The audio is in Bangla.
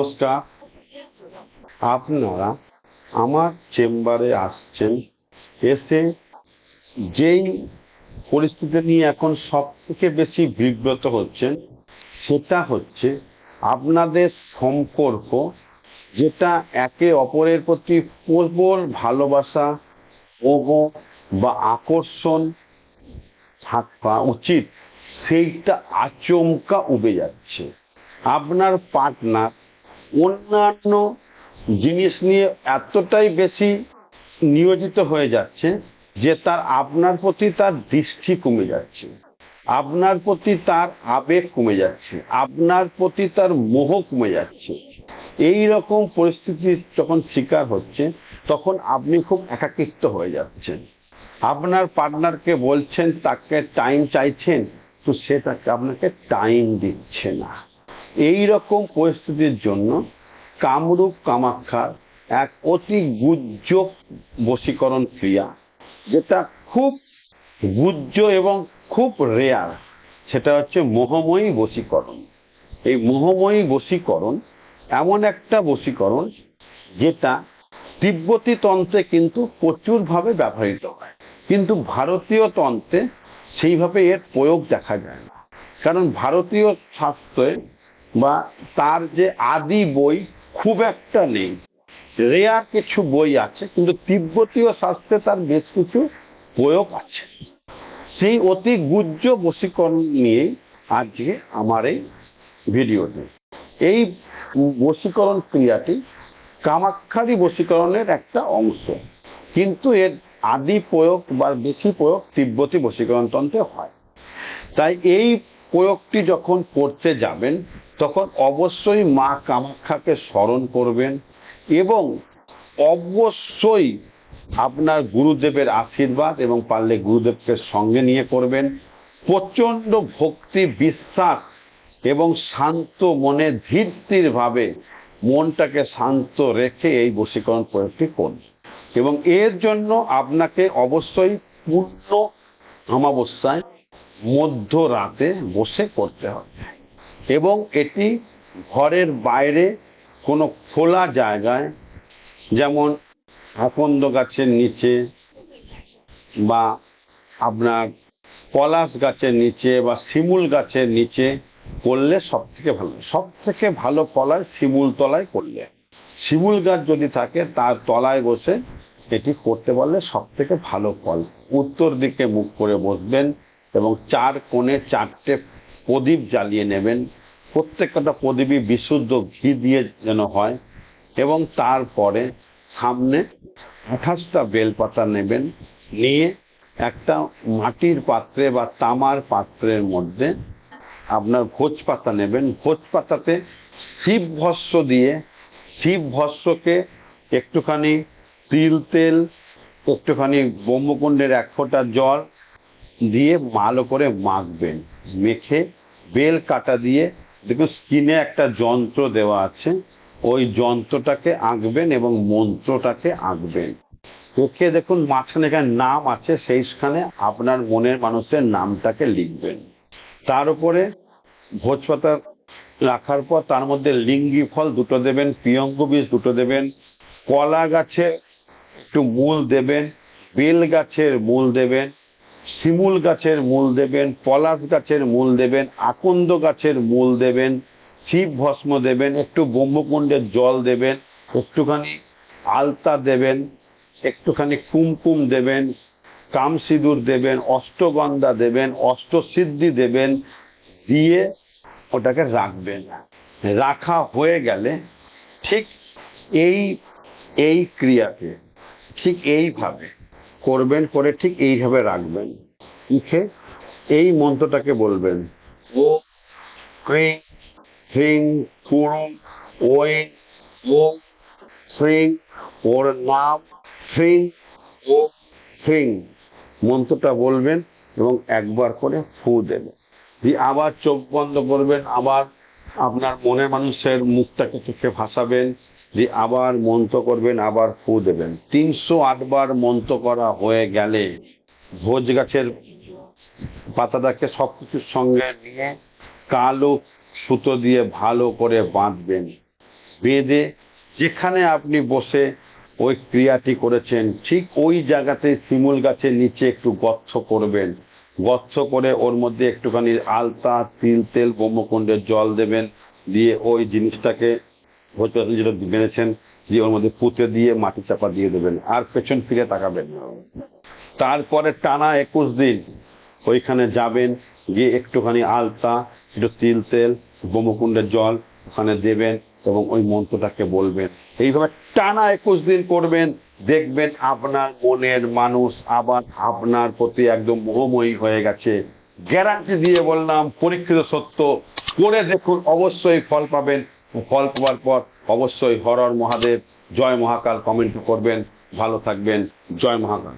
নমস্কার। আপনারা আমার চেম্বারে আসছেন, এসে যেই পরিস্থিতি নিয়ে এখন সব থেকে বেশি বিব্রত হচ্ছেন, সেটা হচ্ছে আপনাদের সম্পর্ক, যেটা একে অপরের প্রতি প্রবল ভালোবাসা মোহ বা আকর্ষণ থাকা উচিত, সেইটা আচমকা উবে যাচ্ছে। আপনার পার্টনার অন্যান্য জিনিস নিয়ে এতটাই বেশি নিয়োজিত হয়ে যাচ্ছে যে তার আপনার প্রতি তার দৃষ্টি কমে যাচ্ছে। আপনার প্রতি তার আবেগ কমে যাচ্ছে। আপনার প্রতি তার মোহ কমে যাচ্ছে। এই রকম পরিস্থিতির যখন শিকার হচ্ছে, তখন আপনি খুব একাকিত্ব হয়ে যাচ্ছেন। আপনার পার্টনারকে বলছেন, তাকে টাইম চাইছেন? তো সে তাকে আপনাকে টাইম দিচ্ছে না। এই রকম পরিস্থিতির জন্য কামরূপ কামাখ্যার এক অতি গুজ্জ বশীকরণ ক্রিয়া, যেটা খুব গুজ্জ এবং খুব রেয়ার সেটা হচ্ছে মোহময়ী বশীকরণ। এই মোহময়ী বশীকরণ এমন একটা বশীকরণ যেটা তিব্বতী তন্ত্রে কিন্তু প্রচুরভাবে ব্যবহৃত হয়। কিন্তু ভারতীয় তন্ত্রে সেইভাবে এর প্রয়োগ দেখা যায় না। কারণ ভারতীয় শাস্ত্রে বা তার যে আদি বই খুব একটা নেই। রেয়ার কিছু বই আছে, কিন্তু তিব্বতীয় শাস্ত্রে তার বেশ কিছু প্রয়োগ আছে। সেই অতি গুজ্জ বশীকরণ নিয়ে আজকে আমার এই ভিডিওটি। এই বশীকরণ ক্রিয়াটি কামাক্ষারি বশীকরণের একটা অংশ। কিন্তু এর আদি প্রয়োগ বা বেশি প্রয়োগ তিব্বতী বশীকরণ তন্ত্রে হয়। তাই এই প্রয়োগটি যখন করতে যাবেন তখন অবশ্যই মা কামাখ্যাকে স্মরণ করবেন এবং অবশ্যই আপনার গুরুদেবের আশীর্বাদ এবং পারলে গুরুদেবকে সঙ্গে নিয়ে করবেন। প্রচণ্ড ভক্তি, বিশ্বাস এবং শান্ত মনে ধীর ভাবে মনটাকে শান্ত রেখে এই বশীকরণ প্রয়োগটি করুন। এবং এর জন্য আপনাকে অবশ্যই পূর্ণ অমাবস্যায় মধ্যরাতে বসে করতে হবে। এবং এটি ঘরের বাইরে কোনো খোলা জায়গায়, যেমন আকন্দ গাছের নিচে বা আপনার পলাশ গাছের নিচে বা শিমুল গাছের নিচে করলে সব থেকে ভালো সব থেকে ভালো ফল হয় শিমুল তলায় করলে। শিমুল গাছ যদি থাকে, তার তলায় বসে এটি করতে পারলে সব থেকে ভালো ফল। উত্তর দিকে মুখ করে বসবেন এবং চার কোণে চারটে প্রদীপ জ্বালিয়ে নেবেন। প্রত্যেকটা প্রদীপই বিশুদ্ধ ঘি দিয়ে যেন হয় এবং তারপরে সামনে আঠাশটা বেলপাতা নেবেন, নিয়ে একটা মাটির পাত্রে বা তামার পাত্রের মধ্যে আপনার ভোজ পাতা নেবেন। ভোজ পাতাতে শিব ভস্য দিয়ে শিব ভস্যকে একটুখানি তিল তেল, একটুখানি ব্রহ্মকুণ্ডের এক ফোঁটা জল দিয়ে ভালো করে মাখবেন। মেখে বেল কাটা দিয়ে দেখুন, স্কিনে একটা যন্ত্র দেওয়া আছে। ওই যন্ত্রটাকে আঁকবেন এবং মন্ত্রটাকে আঁকবেন। এঁকে দেখুন, মাঝখানে এখানে নাম আছে, সেইখানে আপনার মনের মানুষের নামটাকে লিখবেন। তার উপরে ভোজপাতা রাখার পর তার মধ্যে লিঙ্গি ফল দুটো দেবেন, পিয়ঙ্গ বীজ দুটো দেবেন, কলা গাছের একটু মূল দেবেন, বেল গাছের মূল দেবেন শিমুল গাছের মূল দেবেন, পলাশ গাছের মূল দেবেন, আকন্দ গাছের মূল দেবেন, শিব ভস্ম দেবেন, একটু ব্রহ্মকুণ্ডের জল দেবেন, একটুখানি আলতা দেবেন, একটুখানি কুমকুম দেবেন কাম সিঁদুর দেবেন, অষ্টগন্ধা দেবেন, অষ্টসিদ্ধি দেবেন, দিয়ে ওটাকে রাখবেন। রাখা হয়ে গেলে ঠিক এই এই ক্রিয়াকে ঠিক এইভাবে করবেন করে ঠিক এইভাবে রাখবেন। লিখে এই মন্ত্রটাকে বলবেন। ও ক্রিং হ্রিং কুরুং ওই ও শ্রিং ওর নাম শ্রিং ও শ্রিং মন্ত্রটা বলবেন এবং একবার করে ফু দেবেন। দিয়ে আবার চোখ বন্ধ করবেন আবার আপনার মনের মানুষের মুখটাকে চোখে ভাসাবেন। দিয়ে আবার মন্ত্র করবেন, আবার ফু দেবেন। তিনশো আটবার মন্ত্র করা হয়ে গেলে ভোজ গাছের পাতাটাকে সব কিছুর সঙ্গে নিয়ে কালো সুতো দিয়ে ভালো করে বাঁধবেন। বেঁধে যেখানে আপনি বসে ওই ক্রিয়াটি করেছেন, ঠিক ওই জায়গাতে শিমুল গাছের নিচে একটু গর্ত করবেন। গর্ত করে ওর মধ্যে একটুখানি আলতা, তিল, তেল, ব্রহ্মকুণ্ডের জল দেবেন, দিয়ে ওই জিনিসটাকে যেটা বেঁধেছেন দিয়ে ওর মধ্যে পুঁতে দিয়ে মাটি চাপা দিয়ে দেবেন, আর পেছন ফিরে তাকাবেন তারপরে টানা একুশ দিন ওইখানে যাবেন, গিয়ে একটুখানি আলতা, একটু তিল তেল, ব্রহ্মকুণ্ডের জল ওখানে দেবেন এবং ওই মন্ত্রটাকে বলবেন। এইভাবে টানা একুশ দিন করবেন, দেখবেন আপনার মনের মানুষ আবার আপনার প্রতি একদম মোহময়ী হয়ে গেছে। গ্যারান্টি দিয়ে বললাম, পরীক্ষিত সত্য, করে দেখুন, অবশ্যই ফল পাবেন। ফল পাওয়ার পর অবশ্যই হরর মহাদেব জয় মহাকাল কমেন্ট করবেন ভালো থাকবেন জয় মহাকাল।